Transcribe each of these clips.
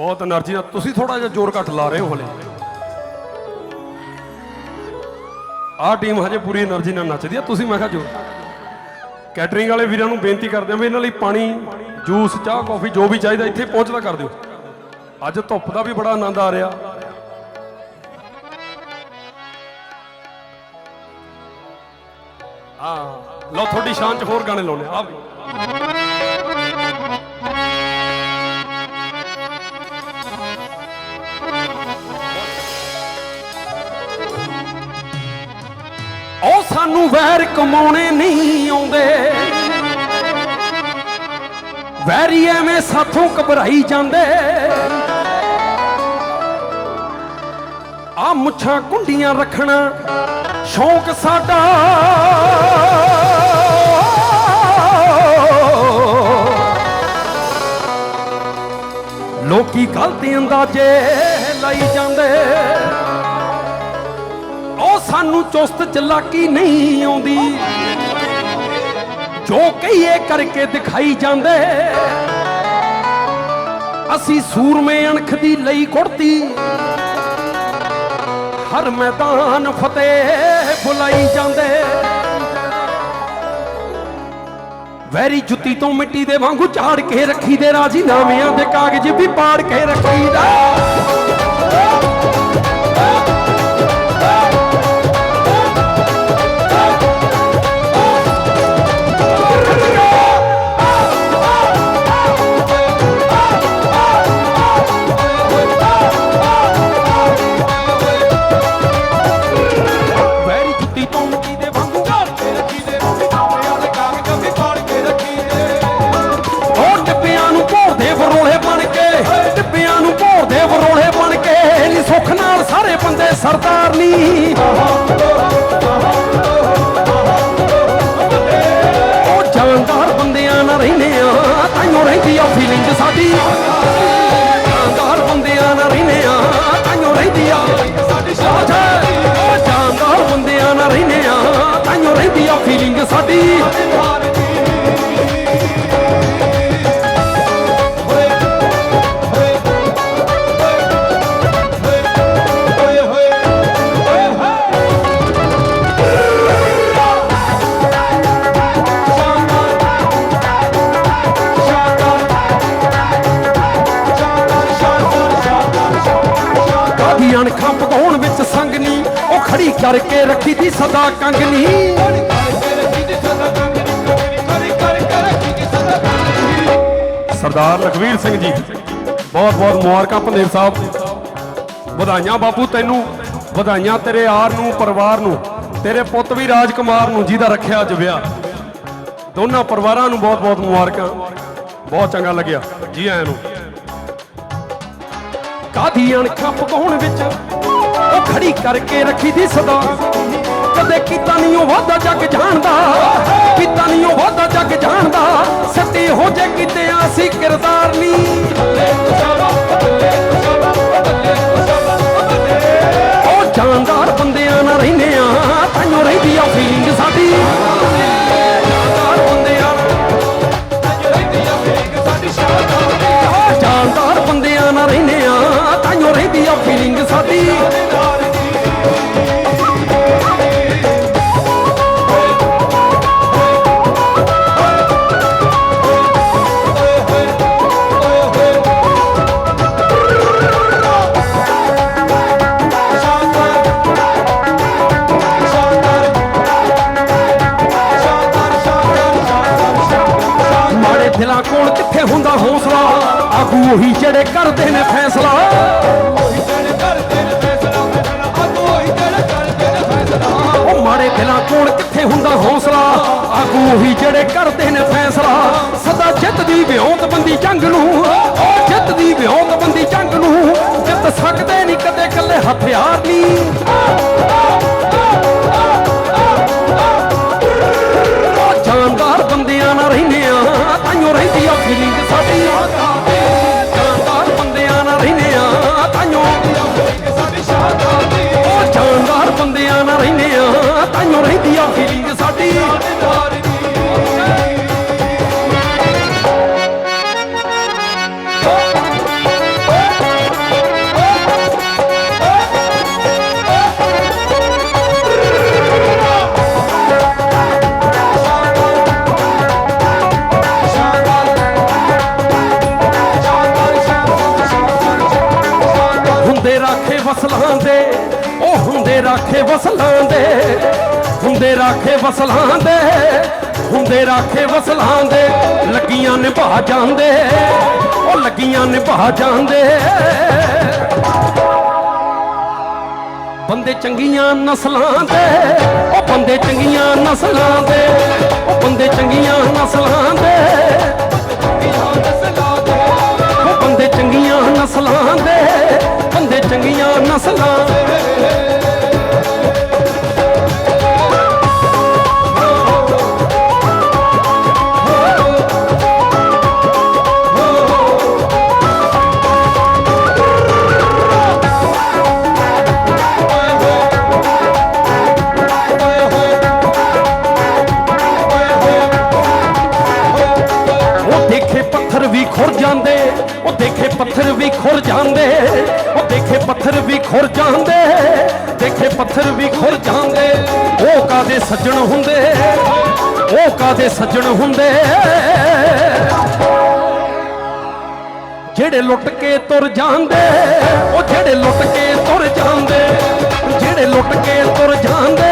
ਬਹੁਤ એનર્ਜੀ ਦਾ ਤੁਸੀਂ ਥੋੜਾ ਜਿਹਾ ਜ਼ੋਰ ਘੱਟ ਲਾ ਰਹੇ ਹੋ ਹਲੇ। ਆਹ ਟੀਮ ਹਜੇ ਪੂਰੀ એનર્ਜੀ ਨਾਲ ਨੱਚਦੀ ਆ। ਤੁਸੀਂ ਮੈਂ ਕਿਹਾ ਜੋ ਕੈਟਰਿੰਗ ਵਾਲੇ ਵੀਰਾਂ ਨੂੰ ਬੇਨਤੀ ਕਰਦੇ ਆ ਵੀ ਇਹਨਾਂ ਲਈ ਪਾਣੀ ਜੂਸ ਚਾਹ ਕਾਫੀ ਜੋ ਵੀ ਚਾਹੀਦਾ ਇੱਥੇ ਪਹੁੰਚਦਾ ਕਰ ਦਿਓ। ਅੱਜ ਧੁੱਪ ਦਾ ਵੀ ਬੜਾ ਆਨੰਦ ਆ ਰਿਹਾ। ਹਾਂ। ਲਓ, ਤੁਹਾਡੀ ਸ਼ਾਨ ਚ ਹੋਰ ਗਾਣੇ ਲਾਉਣੇ ਆ ਵੀ। ਸਾਨੂੰ ਵੈਰ ਕਮਾਉਣੇ ਨਹੀਂ ਆਉਂਦੇ। ਵੈਰੀ ਐਵੇਂ ਸਾਥੋਂ ਘਬਰਾਈ ਜਾਂਦੇ। ਆ ਮੁੱਛਾਂ ਕੁੰਡੀਆਂ ਰੱਖਣਾ ਸ਼ੌਂਕ ਸਾਡਾ। ਲੋਕੀ ਗਲਤ ਅੰਦਾਜ਼ੇ ਲਾਈ ਜਾਂਦੇ। ਸਾਨੂੰ ਚੁਸਤ ਚਲਾਕੀ ਨਹੀਂ ਆਉਂਦੀ। ਜੋ ਕਹੀਏ ਕਰਕੇ ਦਿਖਾਈ ਜਾਂਦੇ। ਅਸੀਂ ਸੂਰਮੇ ਅਣਖ ਦੀ ਲਈ ਕੁੜਤੀ। ਹਰ ਮੈਦਾਨ ਫਤਿਹ ਬੁਲਾਈ ਜਾਂਦੇ। ਵੈਰੀ ਜੁੱਤੀ ਤੋਂ ਮਿੱਟੀ ਦੇ ਵਾਂਗੂ ਝਾੜ ਕੇ ਰੱਖੀ ਦੇ ਰਾਜੀ ਨਾਮਿਆਂ ਦੇ ਕਾਗਜ਼ ਵੀ ਪਾੜ ਕੇ ਰੱਖੀਦਾ। ਆ ਫੀਲਿੰਗ ਸਾਡੀ। ਸ਼ਾਨਦਾਰ ਬੰਦਿਆਂ ਨਾਲ ਰਹਿੰਦੇ ਆ ਤਾਈਓ ਰਹਿੰਦੀ ਆ ਸਾਡੀ ਸਾਥ ਉਹ ਬੰਦਿਆਂ ਨਾਲ ਰਹਿੰਦੇ ਆ ਤਾਈਓ ਰਹਿੰਦੀ ਆ ਫੀਲਿੰਗ ਸਾਡੀ। ਅਣਖਾਂ ਪਕਾਉਣ ਵਿੱਚ ਸੰਗਨੀ ਉਹ ਖੜੀ ਕਰਕੇ ਰੱਖੀ ਦੀ ਸਦਾ ਕੰਗਨੀ ਸਰਦਾਰ ਲਖਵੀਰ ਸਿੰਘ ਜੀ, ਬਹੁਤ ਬਹੁਤ ਮੁਬਾਰਕਾਂ ਪੰਦੇਰ ਸਾਹਿਬ। ਵਧਾਈਆਂ ਬਾਪੂ ਤੈਨੂੰ, ਵਧਾਈਆਂ ਤੇਰੇ ਆਰ ਨੂੰ, ਪਰਿਵਾਰ ਨੂੰ, ਤੇਰੇ ਪੁੱਤ ਵੀ ਰਾਜ ਕੁਮਾਰ ਨੂੰ, ਜਿਹਦਾ ਰੱਖਿਆ ਅੱਜ ਵਿਆਹ। ਦੋਨਾਂ ਪਰਿਵਾਰਾਂ ਨੂੰ ਬਹੁਤ ਬਹੁਤ ਮੁਬਾਰਕਾਂ। ਬਹੁਤ ਚੰਗਾ ਲੱਗਿਆ। ਜੀ ਆਇਆਂ ਨੂੰ। ਕਾਦੀ ਅਣਖਾਂ ਪਕਾਉਣ ਵਿੱਚ। ਉਹ ਖੜੀ ਕਰਕੇ ਰੱਖੀ ਦੀ ਸਦਾ। ਕਦੇ ਕੀਤਾ ਨਹੀਂ ਉਹ ਵਾਦਾ ਜੱਗ ਜਾਣਦਾ। ਕੀਤਾ ਨਹੀਂ ਉਹ ਵਾਦਾ ਜੱਗ ਜਾਣਦਾ। ਸੱਤੀ ਹੋ ਜੇ ਕਿਤੇ ਅਸੀਂ ਕਿਰਦਾਰ ਦਿਲਾਂ ਕੋਲ ਕਿੱਥੇ ਹੁੰਦਾ ਹੌਸਲਾ? ਆਗੂ ਉਹੀ ਜਿਹੜੇ ਕਰਦੇ ਨੇ ਫੈਸਲਾ। ਕੱਲੇ ਹਥਿਆਰ ਜਾਨਦਾਰ ਬੰਦਿਆਂ ਨਾਲ ਰਹਿੰਦੇ ਆ ਤਾਈਓ ਰਹਿੰਦੀ ਆ ਫੀਲਿੰਗ ਸਾਡੀ ਜਾਨਦਾਰ ਬੰਦਿਆਂ ਨਾਲ ਰਹਿੰਦੇ ਆ ਤਾਈਓ ਉਹ ਜਾਨਦਾਰ ਬੰਦਿਆਂ ਨਾਲ ਰਹਿੰਦੇ ਆ ਤਾਈਓ ਰਹਿੰਦੀ ਆ ਫੀਲਿੰਗ ਸਾਡੀ ਹੁੰਦੇ ਰਾਖੇ ਵਸਲਾਂ ਦੇ, ਉਹ ਹੁੰਦੇ ਰਾਖੇ ਵਸਲਾਂ ਦੇ, ਹੁੰਦੇ ਰਾਖੇ ਵਸਲਾਂ ਦੇ, ਹੁੰਦੇ ਰਾਖੇ ਵਸਲਾਂ ਦੇ, ਲੱਗੀਆਂ ਨਿਭਾ ਜਾਂਦੇ, ਉਹ ਲੱਗੀਆਂ ਨਿਭਾ ਜਾਂਦੇ। ਬੰਦੇ ਚੰਗੀਆਂ ਨਸਲਾਂ ਦੇ, ਉਹ ਬੰਦੇ ਚੰਗੀਆਂ ਨਸਲਾਂ ਦੇ, ਉਹ ਬੰਦੇ ਚੰਗੀਆਂ ਨਸਲਾਂ ਦੇ। ਉਹ ਬੰਦੇ ਚੰਗੀਆਂ ਨਸਲਾਂ ਦੇ ਚੰਗੀਆਂ ਨਸਲਾਂ। ਖੁਰ ਜਾਂਦੇ, ਉਹ ਦੇਖੇ ਪੱਥਰ ਵੀ ਖੁਰ ਜਾਂਦੇ, ਉਹ ਦੇਖੇ ਪੱਥਰ ਵੀ ਖੁਰ ਜਾਂਦੇ, ਦੇਖੇ ਪੱਥਰ ਵੀ ਖੁਰ ਜਾਂਦੇ। ਉਹ ਕਾਦੇ ਸੱਜਣ ਹੁੰਦੇ? ਉਹ ਕਾਦੇ ਸੱਜਣ ਹੁੰਦੇ? ਜਿਹੜੇ ਲੁੱਟ ਕੇ ਤੁਰ ਜਾਂਦੇ, ਉਹ ਜਿਹੜੇ ਲੁੱਟ ਕੇ ਤੁਰ ਜਾਂਦੇ, ਜਿਹੜੇ ਲੁੱਟ ਕੇ ਤੁਰ ਜਾਂਦੇ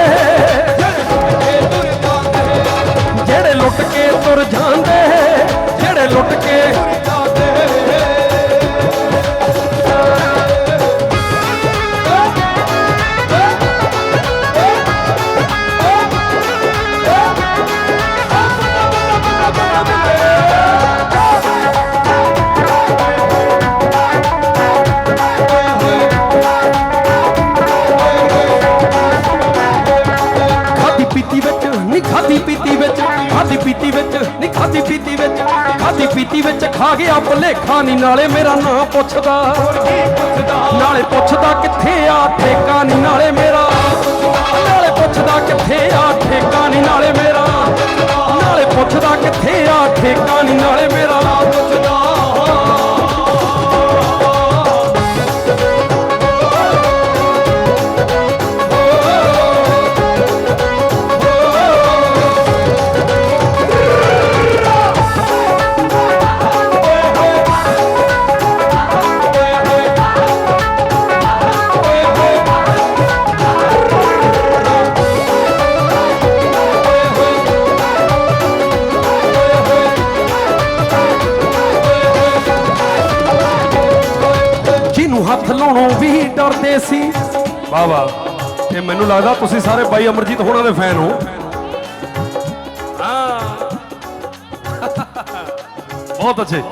ਖਾਦੀ ਪੀਤੀ ਵਿੱਚ, ਖਾਦੀ ਪੀਤੀ ਵਿੱਚ ਖਾ ਗਿਆ ਭੁਲੇਖਾ ਨਹੀਂ ਨਾਲੇ ਮੇਰਾ ਨਾਂ ਪੁੱਛਦਾ। ਨਾਲੇ ਪੁੱਛਦਾ ਕਿੱਥੇ ਆ, ਠੇਕਾ ਨਹੀਂ ਨਾਲੇ ਮੇਰਾ। ਨਾਲੇ ਪੁੱਛਦਾ ਕਿੱਥੇ ਆ, ਠੇਕਾ ਨਹੀਂ ਨਾਲੇ ਮੇਰਾ। ਹੱਥ ਲਾਉਣੋਂ ਵੀ ਡਰਦੇ ਸੀ। ਵਾਹ ਵਾਹ। ਇਹ ਮੈਨੂੰ ਲੱਗਦਾ ਤੁਸੀਂ ਸਾਰੇ ਬਾਈ ਅਮਰਜੀਤ ਹੋਣਾ ਦੇ ਫੈਨ ਹੋ। ਹਾਂ। ਬਹੁਤ ਅੱਛੇ।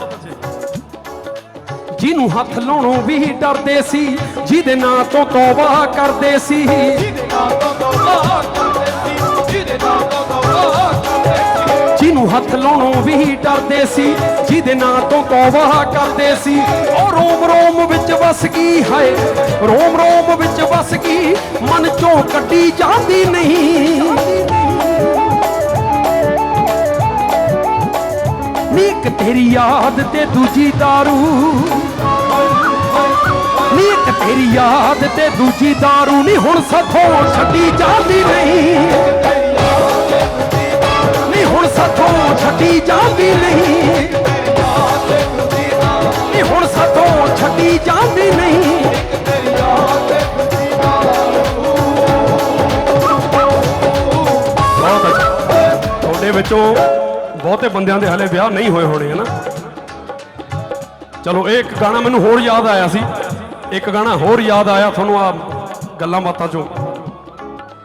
ਜਿਹਨੂੰ ਹੱਥ ਲਾਉਣੋਂ ਵੀ ਡਰਦੇ ਸੀ ਜਿਹਦੇ ਨਾਂ ਤੋਂ ਤੌਬਾ ਕਰਦੇ ਸੀ। ਜਿਹਨੂੰ ਹੱਥ ਲਾਉਣੋਂ ਵੀ ਡਰਦੇ ਸੀ ਜਿਹਦੇ ਨਾਂ ਤੋਂ ਤੌਬਾ ਕਰਦੇ ਸੀ ਉਹ ਰੋਮ ਰੋਮ ਵਿੱਚ ਵਸ ਗਈ ਹਾਏ ਰੋਮ ਰੋਮ ਵਿੱਚ ਵਸ ਗਈ ਮਨ ਚੋਂ ਕੱਢੀ ਜਾਂਦੀ ਨਹੀਂ ਨੀਕ ਤੇਰੀ ਯਾਦ ਤੇ ਦੂਜੀ दारू ਨੀਕ ਤੇਰੀ ਯਾਦ ਤੇ ਦੂਜੀ दारू ਨਹੀਂ ਹੁਣ ਸਥੋਂ ਛੱਡੀ ਜਾਂਦੀ ਨਹੀਂ ਨਹੀਂ ਹੁਣ ਸਥੋਂ ਛੱਡੀ ਜਾਂਦੀ ਨਹੀਂ। ਨਹੀਂ ਹੁਣ ਸਥੋਂ ਛੱਡੀ ਜਾਂਦੀ ਨਹੀਂ। ਬਹੁਤ ਅੱਛਾ ਤੁਹਾਡੇ ਵਿੱਚੋਂ ਬਹੁਤੇ ਬੰਦਿਆਂ ਦੇ ਹਲੇ ਵਿਆਹ ਨਹੀਂ ਹੋਏ ਹੋਣੇ ਹਨਾ ਚਲੋ, ਇਹ ਇੱਕ ਗਾਣਾ ਮੈਨੂੰ ਹੋਰ ਯਾਦ ਆਇਆ ਸੀ। ਇੱਕ ਗਾਣਾ ਹੋਰ ਯਾਦ ਆਇਆ, ਤੁਹਾਨੂੰ ਆ ਗੱਲਾਂ ਬਾਤਾਂ ਚੋਂ।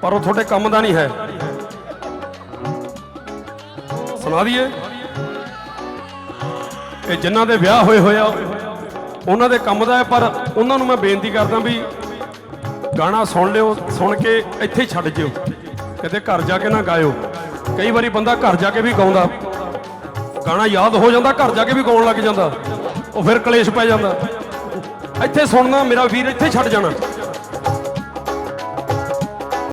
ਪਰ ਉਹ ਤੁਹਾਡੇ ਕੰਮ ਦਾ ਨਹੀਂ ਹੈ। ਸੁਣਾ ਦਈਏ ਇਹ ਜਿਨ੍ਹਾਂ ਦੇ ਵਿਆਹ ਹੋਏ ਹੋਇਆ ਉਹਨਾਂ ਦੇ ਕੰਮ ਦਾ ਹੈ, ਪਰ ਉਹਨਾਂ ਨੂੰ ਮੈਂ ਬੇਨਤੀ ਕਰਦਾ ਵੀ ਗਾਣਾ ਸੁਣ ਲਿਓ, ਸੁਣ ਕੇ ਇੱਥੇ ਹੀ ਛੱਡ ਜਿਓ। ਕਿਤੇ ਘਰ ਜਾ ਕੇ ਨਾ ਗਾਇਓ। ਕਈ ਵਾਰੀ ਬੰਦਾ ਘਰ ਜਾ ਕੇ ਵੀ ਗਾਉਂਦਾ। ਗਾਣਾ ਯਾਦ ਹੋ ਜਾਂਦਾ, ਘਰ ਜਾ ਕੇ ਵੀ ਗਾਉਣ ਲੱਗ ਜਾਂਦਾ। ਉਹ ਫਿਰ ਕਲੇਸ਼ ਪੈ ਜਾਂਦਾ। ਇੱਥੇ ਸੁਣਨਾ, ਮੇਰਾ ਵੀਰ ਇੱਥੇ ਛੱਡ ਜਾਣਾ।